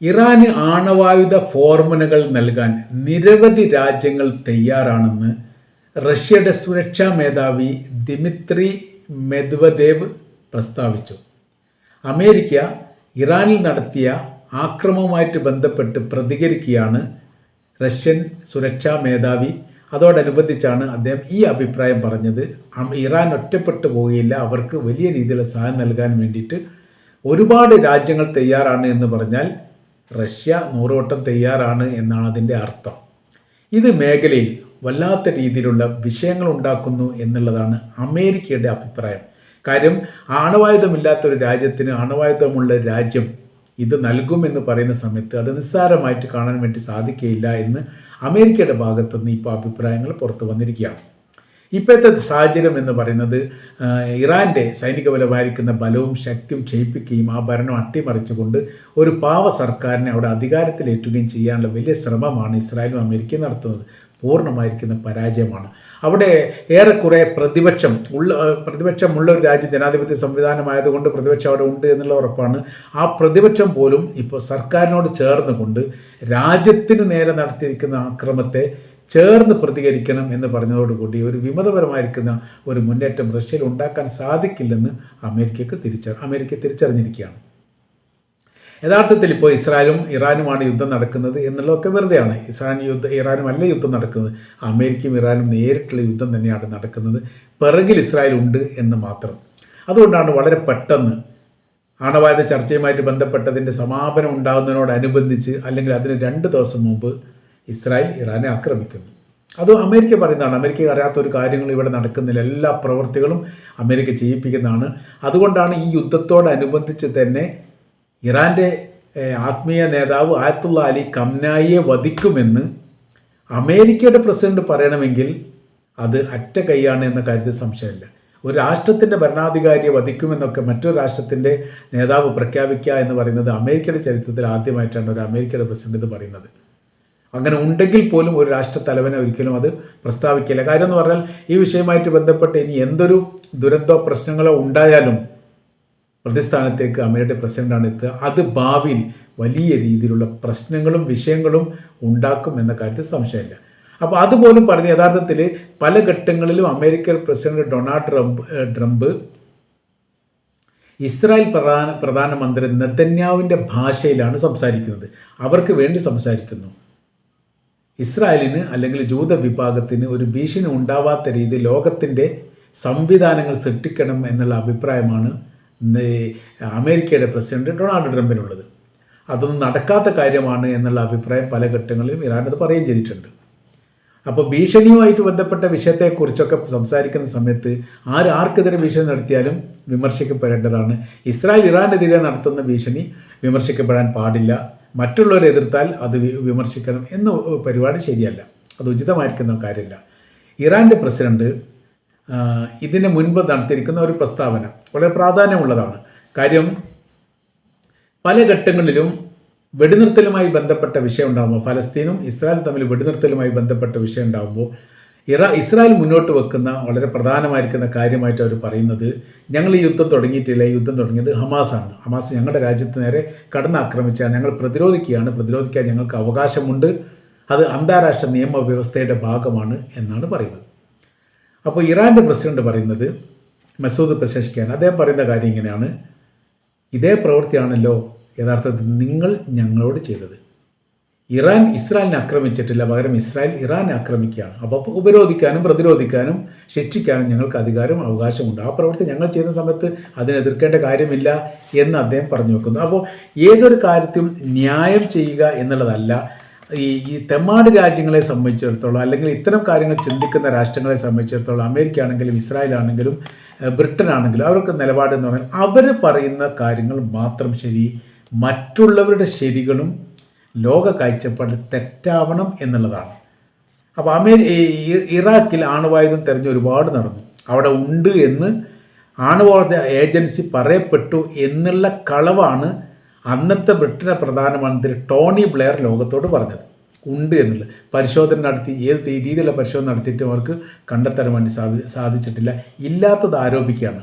ഇറാന് ആണവായുധ ഫോർമുലകൾ നൽകാൻ നിരവധി രാജ്യങ്ങൾ തയ്യാറാണെന്ന് റഷ്യയുടെ സുരക്ഷാ മേധാവി ദിമിത്രി മെദ്വദേവ് പ്രസ്താവിച്ചു. അമേരിക്ക ഇറാനിൽ നടത്തിയ ആക്രമവുമായിട്ട് ബന്ധപ്പെട്ട് പ്രതികരിക്കുകയാണ് റഷ്യൻ സുരക്ഷാ മേധാവി. അതോടനുബന്ധിച്ചാണ് അദ്ദേഹം ഈ അഭിപ്രായം പറഞ്ഞത്. ഇറാൻ ഒറ്റപ്പെട്ടു പോവുകയില്ല. അവർക്ക് വലിയ രീതിയിലുള്ള സഹായം നൽകാൻ വേണ്ടിയിട്ട് ഒരുപാട് രാജ്യങ്ങൾ തയ്യാറാണ് എന്ന് പറഞ്ഞാൽ റഷ്യ നൂറുവട്ടം തയ്യാറാണ് എന്നാണ് അതിന്റെ അർത്ഥം. ഇത് മേഖലയിൽ വല്ലാത്ത രീതിയിലുള്ള വിഷയങ്ങൾ ഉണ്ടാക്കുന്നു എന്നുള്ളതാണ് അമേരിക്കയുടെ അഭിപ്രായം. കാര്യം ആണവായുധമില്ലാത്ത ഒരു രാജ്യത്തിന് ആണവായുധമുള്ള രാജ്യം ഇത് നൽകുമെന്ന് പറയുന്ന സമയത്ത് അത് നിസ്സാരമായിട്ട് കാണാൻ വേണ്ടി സാധിക്കുകയില്ല എന്ന് അമേരിക്കയുടെ ഭാഗത്തുനിന്ന് ഇപ്പോൾ അഭിപ്രായങ്ങൾ പുറത്തു വന്നിരിക്കുകയാണ്. ഇപ്പോഴത്തെ സാഹചര്യം എന്ന് പറയുന്നത് ഇറാന്റെ സൈനിക ബലം ബലവും ശക്തിയും ക്ഷയിപ്പിക്കുകയും ആ ഭരണം അട്ടിമറിച്ചുകൊണ്ട് ഒരു പാവ സർക്കാരിനെ അവിടെ അധികാരത്തിലേറ്റുകയും ചെയ്യാനുള്ള വലിയ ശ്രമമാണ് ഇസ്രായേലും അമേരിക്കയും നടത്തുന്നത്. പൂർണമായിരിക്കുന്ന പരാജയമാണ്. അവിടെ ഏറെക്കുറെ പ്രതിപക്ഷം ഉള്ള പ്രതിപക്ഷമുള്ള ഒരു രാജ്യം ജനാധിപത്യ സംവിധാനമായതുകൊണ്ട് പ്രതിപക്ഷം അവിടെ ഉണ്ട് എന്നുള്ള ഉറപ്പാണ്. ആ പ്രതിപക്ഷം പോലും ഇപ്പോൾ സർക്കാരിനോട് ചേർന്നുകൊണ്ട് രാജ്യത്തിന് നേരെ നടത്തിയിരിക്കുന്ന ആക്രമത്തെ ചേർന്ന് പ്രതികരിക്കണം എന്ന് പറഞ്ഞതോടുകൂടി ഒരു വിമതപരമായിരിക്കുന്ന ഒരു മുന്നേറ്റം റഷ്യയിൽ ഉണ്ടാക്കാൻ സാധിക്കില്ലെന്ന് അമേരിക്കക്ക് തിരിച്ച അമേരിക്ക തിരിച്ചറിഞ്ഞിരിക്കുകയാണ്. യഥാർത്ഥത്തിൽ ഇപ്പോൾ ഇസ്രായേലും ഇറാനുമാണ് യുദ്ധം നടക്കുന്നത് എന്നുള്ളതൊക്കെ വെറുതെയാണ്. ഇസ്രായേൽ യുദ്ധം ഇറാനുമല്ല യുദ്ധം നടക്കുന്നത്. അമേരിക്കയും ഇറാനും നേരിട്ടുള്ള യുദ്ധം തന്നെയാണ് നടക്കുന്നത്. പിറകിൽ ഇസ്രായേൽ ഉണ്ട് എന്ന് മാത്രം. അതുകൊണ്ടാണ് വളരെ പെട്ടെന്ന് ആണവായുധ ചർച്ചയുമായിട്ട് ബന്ധപ്പെട്ടതിന്റെ സമാപനം ഉണ്ടാകുന്നതിനോടനുബന്ധിച്ച് അല്ലെങ്കിൽ അതിന് രണ്ട് ദിവസം മുമ്പ് ഇസ്രായേൽ ഇറാനെ ആക്രമിക്കുന്നു. അത് അമേരിക്ക പറയുന്നതാണ് അമേരിക്ക അറിയാത്ത ഒരു കാര്യങ്ങൾ ഇവിടെ നടക്കുന്നില്ല. എല്ലാ പ്രവൃത്തികളും അമേരിക്ക ചെയ്യിപ്പിക്കുന്നതാണ്. അതുകൊണ്ടാണ് ഈ യുദ്ധത്തോടനുബന്ധിച്ച് തന്നെ ഇറാന്റെ ആത്മീയ നേതാവ് ആയത്തുള്ള അലി കംനായിയെ വധിക്കുമെന്ന് അമേരിക്കയുടെ പ്രസിഡന്റ് പറയണമെങ്കിൽ അത് അറ്റ കൈയാണ് എന്ന കാര്യത്തിൽ സംശയമില്ല. ഒരു രാഷ്ട്രത്തിന്റെ ഭരണാധികാരിയെ വധിക്കുമെന്നൊക്കെ മറ്റൊരു രാഷ്ട്രത്തിന്റെ നേതാവ് പ്രഖ്യാപിക്കുക എന്ന് പറയുന്നത് അമേരിക്കയുടെ ചരിത്രത്തിൽ ആദ്യമായിട്ടാണ് ഒരു അമേരിക്കയുടെ പ്രസിഡന്റ് ഇത് പറയുന്നത്. അങ്ങനെ ഉണ്ടെങ്കിൽ പോലും ഒരു രാഷ്ട്ര തലവനെ ഒരിക്കലും അത് പ്രസ്താവിക്കില്ല. കാര്യം എന്ന് പറഞ്ഞാൽ ഈ വിഷയമായിട്ട് ബന്ധപ്പെട്ട് ഇനി എന്തൊരു ദുരന്തോ പ്രശ്നങ്ങളോ ഉണ്ടായാലും പ്രതിസ്ഥാനത്തേക്ക് അമേരിക്കയുടെ പ്രസിഡന്റാണ് എത്തുക. അത് ഭാവിയിൽ വലിയ രീതിയിലുള്ള പ്രശ്നങ്ങളും വിഷയങ്ങളും ഉണ്ടാക്കും എന്ന കാര്യത്തിൽ സംശയമില്ല. അപ്പോൾ അതുപോലും പറഞ്ഞ് യഥാർത്ഥത്തിൽ പല ഘട്ടങ്ങളിലും American president Donald Trump Trump Israel പ്രധാന പ്രധാനമന്ത്രി നെതന്യാവിന്റെ ഭാഷയിലാണ് സംസാരിക്കുന്നത്. അവർക്ക് വേണ്ടി സംസാരിക്കുന്നു. ഇസ്രായേലിന് അല്ലെങ്കിൽ ജൂത വിഭാഗത്തിന് ഒരു ഭീഷണി ഉണ്ടാവാത്ത രീതി ലോകത്തിന്റെ സംവിധാനങ്ങൾ സൃഷ്ടിക്കണം എന്നുള്ള അഭിപ്രായമാണ് അമേരിക്കയുടെ പ്രസിഡന്റ് ഡൊണാൾഡ് ട്രംപിനുള്ളത്. അതൊന്നും നടക്കാത്ത കാര്യമാണ് എന്നുള്ള അഭിപ്രായം പല ഘട്ടങ്ങളിലും ഇറാനത് പറയുകയും ചെയ്തിട്ടുണ്ട്. അപ്പോൾ ഭീഷണിയുമായിട്ട് ബന്ധപ്പെട്ട വിഷയത്തെക്കുറിച്ചൊക്കെ സംസാരിക്കുന്ന സമയത്ത് ആര് ആർക്കെതിരെ ഭീഷണി നടത്തിയാലും വിമർശിക്കപ്പെടേണ്ടതാണ്. ഇസ്രായേൽ ഇറാനെതിരെ നടത്തുന്ന ഭീഷണി വിമർശിക്കപ്പെടാൻ പാടില്ല. മറ്റുള്ളവരെ എതിർത്താൽ അത് വിമർശിക്കണം എന്ന പരിപാടി ശരിയല്ല. അത് ഉചിതമായിരിക്കുന്ന കാര്യമല്ല. ഇറാന്റെ പ്രസിഡന്റ് ഇതിന് മുൻപ് നടത്തിയിരിക്കുന്ന ഒരു പ്രസ്താവന വളരെ പ്രാധാന്യമുള്ളതാണ്. കാര്യം പല ഘട്ടങ്ങളിലും വെടിനിർത്തലുമായി ബന്ധപ്പെട്ട വിഷയം ഉണ്ടാകുമ്പോൾ ഫലസ്തീനും ഇസ്രായേലും തമ്മിൽ വെടിനിർത്തലുമായി ബന്ധപ്പെട്ട വിഷയം ഉണ്ടാകുമ്പോൾ ഇറ ഇസ്രായേൽ മുന്നോട്ട് വെക്കുന്ന വളരെ പ്രധാനമായിരിക്കുന്ന കാര്യമായിട്ട് അവർ പറയുന്നത് ഞങ്ങൾ ഈ യുദ്ധം തുടങ്ങിയിട്ടില്ല യുദ്ധം തുടങ്ങിയത് ഹമാസാണ്. ഹമാസ് ഞങ്ങളുടെ രാജ്യത്ത് നേരെ കടന്നാക്രമിച്ചാണ് ഞങ്ങൾ പ്രതിരോധിക്കുകയാണ് പ്രതിരോധിക്കാൻ ഞങ്ങൾക്ക് അവകാശമുണ്ട് അത് അന്താരാഷ്ട്ര നിയമവ്യവസ്ഥയുടെ ഭാഗമാണ് എന്നാണ് പറയുന്നത്. അപ്പോൾ ഇറാന്റെ പ്രസിഡന്റ് പറയുന്നത് മസൂദ് പ്രശംസിക്കാൻ അദ്ദേഹം പറയുന്ന കാര്യം ഇങ്ങനെയാണ് ഇതേ പ്രവൃത്തിയാണല്ലോ യഥാർത്ഥത്തിൽ നിങ്ങൾ ഞങ്ങളോട് ചെയ്തത്. ഇറാൻ ഇസ്രായേലിനെ ആക്രമിച്ചിട്ടില്ല പകരം ഇസ്രായേൽ ഇറാനെ ആക്രമിക്കുകയാണ്. അപ്പോൾ ഉപരോധിക്കാനും പ്രതിരോധിക്കാനും ശിക്ഷിക്കാനും ഞങ്ങൾക്ക് അധികാരം അവകാശമുണ്ട്. ആ പ്രവൃത്തി ഞങ്ങൾ ചെയ്യുന്ന സമയത്ത് അതിനെതിർക്കേണ്ട കാര്യമില്ല എന്ന് അദ്ദേഹം പറഞ്ഞു വെക്കുന്നു. അപ്പോൾ ഏതൊരു കാര്യത്തിലും ന്യായം ചെയ്യുക എന്നുള്ളതല്ല ഈ ഈ തെമാട് രാജ്യങ്ങളെ സംബന്ധിച്ചിടത്തോളം അല്ലെങ്കിൽ ഇത്തരം കാര്യങ്ങൾ ചിന്തിക്കുന്ന രാഷ്ട്രങ്ങളെ സംബന്ധിച്ചിടത്തോളം അമേരിക്ക ആണെങ്കിലും ഇസ്രായേൽ ആണെങ്കിലും ബ്രിട്ടൻ ആണെങ്കിലും അവരൊക്കെ നിലപാട് എന്ന് പറഞ്ഞാൽ അവർ പറയുന്ന കാര്യങ്ങൾ മാത്രം ശരി മറ്റുള്ളവരുടെ ശരികളും ലോക കാഴ്ചപ്പാടിൽ തെറ്റാവണം എന്നുള്ളതാണ്. അപ്പോൾ അമേരി ഇറാഖിൽ ആണവായുധം തെരഞ്ഞ് ഒരുപാട് നടന്നു. അവിടെ ഉണ്ട് എന്ന് ആണവായുധ ഏജൻസി പറയപ്പെട്ടു എന്നുള്ള കളവാണ് അന്നത്തെ ബ്രിട്ടൻ പ്രധാനമന്ത്രി ടോണി ബ്ലെയർ ലോകത്തോട് പറഞ്ഞത്. ഉണ്ട് എന്നുള്ളത് പരിശോധന നടത്തി ഏത് രീതിയിലുള്ള പരിശോധന നടത്തിയിട്ട് അവർക്ക് കണ്ടെത്താൻ വേണ്ടി സാധി സാധിച്ചിട്ടില്ല. ഇല്ലാത്തത് ആരോപിക്കുകയാണ്.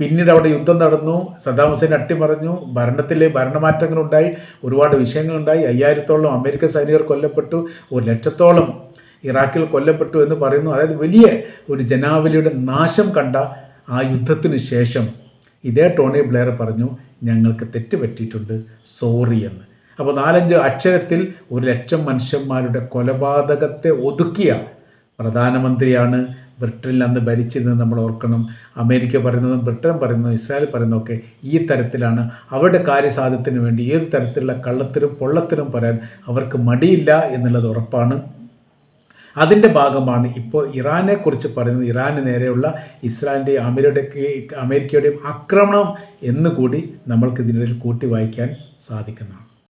പിന്നീട് അവിടെ യുദ്ധം നടന്നു. സദ്ദാം ഹുസൈൻ അട്ടിമറിഞ്ഞു. ഭരണത്തിലെ ഭരണമാറ്റങ്ങളുണ്ടായി. ഒരുപാട് വിഷയങ്ങളുണ്ടായി. അയ്യായിരത്തോളം അമേരിക്കൻ സൈനികർ കൊല്ലപ്പെട്ടു. ഒരു ലക്ഷത്തോളം ഇറാഖിൽ കൊല്ലപ്പെട്ടു എന്ന് പറയുന്നു. അതായത് വലിയ ഒരു ജനാവലിയുടെ നാശം കണ്ട ആ യുദ്ധത്തിന് ശേഷം ഇതേ ടോണി ബ്ലെയർ പറഞ്ഞു ഞങ്ങൾക്ക് തെറ്റ് പറ്റിയിട്ടുണ്ട് സോറി എന്ന്. അപ്പോൾ നാലഞ്ച് അക്ഷരത്തിൽ ഒരു ലക്ഷം മനുഷ്യന്മാരുടെ കൊലപാതകത്തെ ഒതുക്കിയ പ്രധാനമന്ത്രിയാണ് ബ്രിട്ടനിൽ അന്ന് ഭരിച്ചിരുന്നത് നമ്മൾ ഓർക്കണം. അമേരിക്ക പറയുന്നതും ബ്രിട്ടൻ പറയുന്നതും ഇസ്രായേൽ പറയുന്നതൊക്കെ ഈ തരത്തിലാണ്. അവരുടെ കാര്യസാധ്യത്തിന് വേണ്ടി ഏത് തരത്തിലുള്ള കള്ളത്തിനും പൊള്ളത്തിനും പറയാൻ അവർക്ക് മടിയില്ല എന്നുള്ളത് ഉറപ്പാണ്. അതിന്റെ ഭാഗമാണ് ഇപ്പോൾ ഇറാനെ കുറിച്ച് പറയുന്നത്. ഇറാന് നേരെയുള്ള ഇസ്രായേലിന്റെയും അമേരിയുടെ അമേരിക്കയുടെയും ആക്രമണം എന്നുകൂടി നമ്മൾക്ക് ഇതിനിടയിൽ കൂട്ടി വായിക്കാൻ സാധിക്കുന്നതാണ്.